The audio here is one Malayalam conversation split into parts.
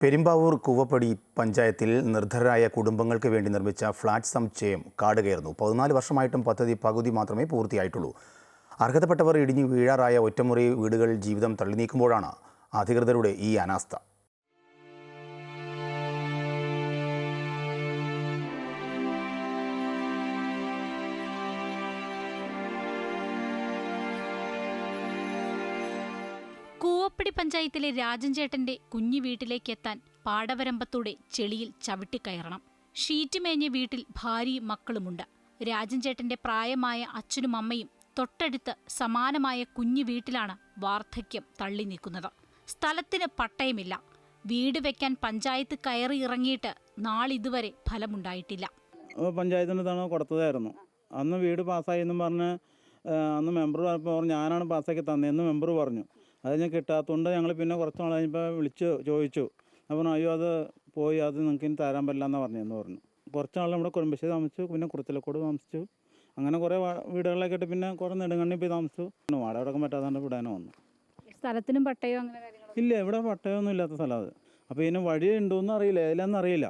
പെരുമ്പാവൂർ കൂവപ്പടി പഞ്ചായത്തിൽ നിർധരരായ കുടുംബങ്ങൾക്ക് വേണ്ടി നിർമ്മിച്ച ഫ്ളാറ്റ് സമുച്ചയം കാട് കയറുന്നു. പതിനാല് വർഷമായിട്ടും പദ്ധതി പകുതി മാത്രമേ പൂർത്തിയായിട്ടുള്ളൂ. അർഹതപ്പെട്ടവർ ഇടിഞ്ഞു വീഴാറായ ഒറ്റമുറി വീടുകൾ ജീവിതം തള്ളി നീക്കുമ്പോഴാണ് അധികൃതരുടെ ഈ അനാസ്ഥ. കൂവപ്പടി പഞ്ചായത്തിലെ രാജൻ ചേട്ടന്റെ കുഞ്ഞു വീട്ടിലേക്ക് എത്താൻ പാടവരമ്പത്തൂടെ ചെളിയിൽ ചവിട്ടിക്കയറണം. ഷീറ്റ് മേഞ്ഞ വീട്ടിൽ ഭാര്യയും മക്കളുമുണ്ട്. രാജൻ ചേട്ടന്റെ പ്രായമായ അച്ഛനും അമ്മയും തൊട്ടടുത്ത് സമാനമായ കുഞ്ഞു വീട്ടിലാണ് വാർദ്ധക്യം തള്ളി നിൽക്കുന്നത്. സ്ഥലത്തിന് പട്ടയമില്ല. വീട് വെക്കാൻ പഞ്ചായത്ത് കയറി ഇറങ്ങിയിട്ട് നാളിതുവരെ ഫലമുണ്ടായിട്ടില്ല. പഞ്ചായത്തിന് തവണ കൊടുത്തതായിരുന്നു. അന്ന് വീട് പാസ്സായി എന്നും പറഞ്ഞ് അന്ന് മെമ്പർ പറഞ്ഞപ്പോൾ പറഞ്ഞു ഞാനാണ് പാസ്സാക്കി തന്നതെന്ന് മെമ്പർ പറഞ്ഞു. അത് ഞാൻ കിട്ടാത്തതുകൊണ്ട് ഞങ്ങൾ പിന്നെ കുറച്ച് നാൾ കഴിഞ്ഞപ്പോൾ വിളിച്ച് ചോദിച്ചു. അപ്പോൾ അയ്യോ അത് പോയി അത് നിങ്ങൾക്ക് ഇനി തരാൻ പറ്റില്ല എന്ന് പറഞ്ഞെന്ന് പറഞ്ഞു. കുറച്ച് നാൾ നമ്മുടെ കുടുംബശ്രീ താമസിച്ചു പിന്നെ കുറച്ചിലക്കോട് താമസിച്ചു. അങ്ങനെ കുറേ വീടുകളിലൊക്കെ ഇട്ട് പിന്നെ കുറേ നെടുങ്കണ്ണി പോയി താമസിച്ചു. പിന്നെ വാടക അടക്കം പറ്റാതെ വിടാനും വന്നു. സ്ഥലത്തിനും പട്ടയോ അങ്ങനെ കാര്യങ്ങളോ? ഇല്ല ഇവിടെ പട്ടയമൊന്നും ഇല്ലാത്ത സ്ഥലം അത്. അപ്പോൾ ഇതിന് വഴി ഉണ്ടോയെന്ന് അറിയില്ല ഇതിലെന്ന് അറിയില്ല.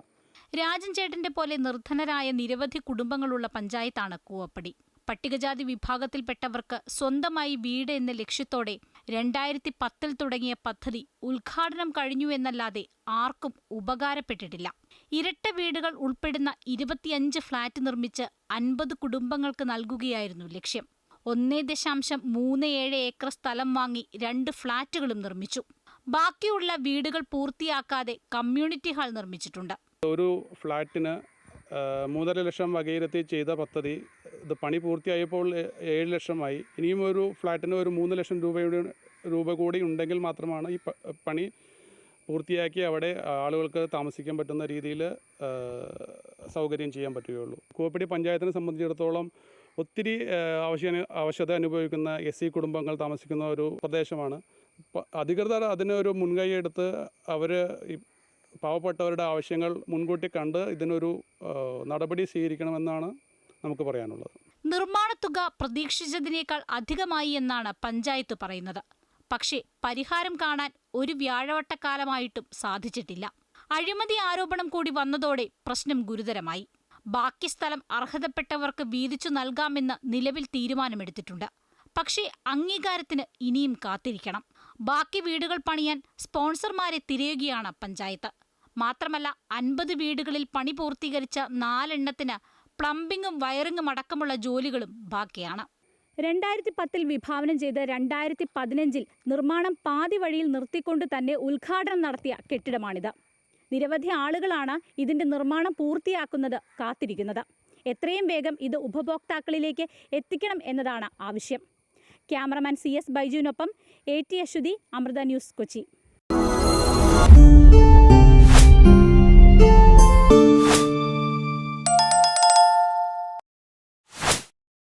രാജൻ ചേട്ടന്റെ പോലെ നിർധനരായ നിരവധി കുടുംബങ്ങളുള്ള പഞ്ചായത്താണ് കൂവപ്പടി. പട്ടികജാതി വിഭാഗത്തിൽപ്പെട്ടവർക്ക് സ്വന്തമായി വീട് എന്ന ലക്ഷ്യത്തോടെ രണ്ടായിരത്തി പത്തിൽ തുടങ്ങിയ പദ്ധതി ഉദ്ഘാടനം കഴിഞ്ഞുവെന്നല്ലാതെ ആർക്കും ഉപകാരപ്പെട്ടിട്ടില്ല. ഇരട്ട വീടുകൾ ഉൾപ്പെടുന്ന ഇരുപത്തിയഞ്ച് ഫ്ളാറ്റ് നിർമ്മിച്ച് അൻപത് കുടുംബങ്ങൾക്ക് നൽകുകയായിരുന്നു ലക്ഷ്യം. ഒന്നേ ദശാംശം മൂന്ന് ഏഴ് ഏക്കർ സ്ഥലം വാങ്ങി രണ്ട് ഫ്ളാറ്റുകളും നിർമ്മിച്ചു. ബാക്കിയുള്ള വീടുകൾ പൂർത്തിയാക്കാതെ കമ്മ്യൂണിറ്റി ഹാൾ നിർമ്മിച്ചിട്ടുണ്ട്. ഒരു ഫ്ലാറ്റിന് ആ, മൂന്നര ലക്ഷം വകയിരുത്തി ചെയ്ത പദ്ധതി ഇത് പണി പൂർത്തിയായപ്പോൾ ഏഴ് ലക്ഷമായി. ഇനിയും ഒരു ഫ്ലാറ്റിന് ഒരു മൂന്ന് ലക്ഷം രൂപയുടെ രൂപ കൂടി ഉണ്ടെങ്കിൽ മാത്രമാണ് ഈ പണി പൂർത്തിയാക്കി അവിടെ ആളുകൾക്ക് താമസിക്കാൻ പറ്റുന്ന രീതിയിൽ സൗകര്യം ചെയ്യാൻ പറ്റുകയുള്ളൂ. കൂവപ്പടി പഞ്ചായത്തിനെ സംബന്ധിച്ചിടത്തോളം ഒത്തിരി ആവശ്യ ആവശ്യത അനുഭവിക്കുന്ന എസ് സി കുടുംബങ്ങൾ താമസിക്കുന്ന ഒരു പ്രദേശമാണ്. അധികൃതർ അതിനൊരു മുൻകൈ എടുത്ത് അവർ പാവപ്പെട്ടവരുടെ ആവശ്യങ്ങൾ മുൻകൂട്ടി കണ്ട് ഇതിനൊരു നടപടി സ്വീകരിക്കണമെന്നാണ് നമുക്ക് പറയാനുള്ളത്. നിർമ്മാണ തുക പ്രതീക്ഷിച്ചതിനേക്കാൾ അധികമായി എന്നാണ് പഞ്ചായത്ത് പറയുന്നത്. പക്ഷേ പരിഹാരം കാണാൻ ഒരു വ്യാഴവട്ടക്കാലമായിട്ടും സാധിച്ചിട്ടില്ല. അഴിമതി ആരോപണം കൂടി വന്നതോടെ പ്രശ്നം ഗുരുതരമായി. ബാക്കി സ്ഥലം അർഹതപ്പെട്ടവർക്ക് വീതിച്ചു നൽകാമെന്ന് നിലവിൽ തീരുമാനമെടുത്തിട്ടുണ്ട്. പക്ഷേ അംഗീകാരത്തിന് ഇനിയും കാത്തിരിക്കണം. ബാക്കി വീടുകൾ പണിയാൻ സ്പോൺസർമാരെ തിരയുകയാണ് പഞ്ചായത്ത്. മാത്രമല്ല അൻപത് വീടുകളിൽ പണി പൂർത്തീകരിച്ച നാലെണ്ണത്തിന് പ്ലംബിങ്ങും വയറിങ്ങും അടക്കമുള്ള ജോലികളും ബാക്കിയാണ്. രണ്ടായിരത്തി പത്തിൽ വിഭാവനം ചെയ്ത് രണ്ടായിരത്തി പതിനഞ്ചിൽ നിർമ്മാണം പാതി വഴിയിൽ നിർത്തിക്കൊണ്ട് തന്നെ ഉദ്ഘാടനം നടത്തിയ കെട്ടിടമാണിത്. നിരവധി ആളുകളാണ് ഇതിന്റെ നിർമ്മാണം പൂർത്തിയാക്കുന്നത് കാത്തിരിക്കുന്നത്. എത്രയും വേഗം ഇത് ഉപഭോക്താക്കളിലേക്ക് എത്തിക്കണം എന്നതാണ് ആവശ്യം. Cameraman C S ബൈജുവിനൊപ്പം A T Aswathi Amrita news Kochi.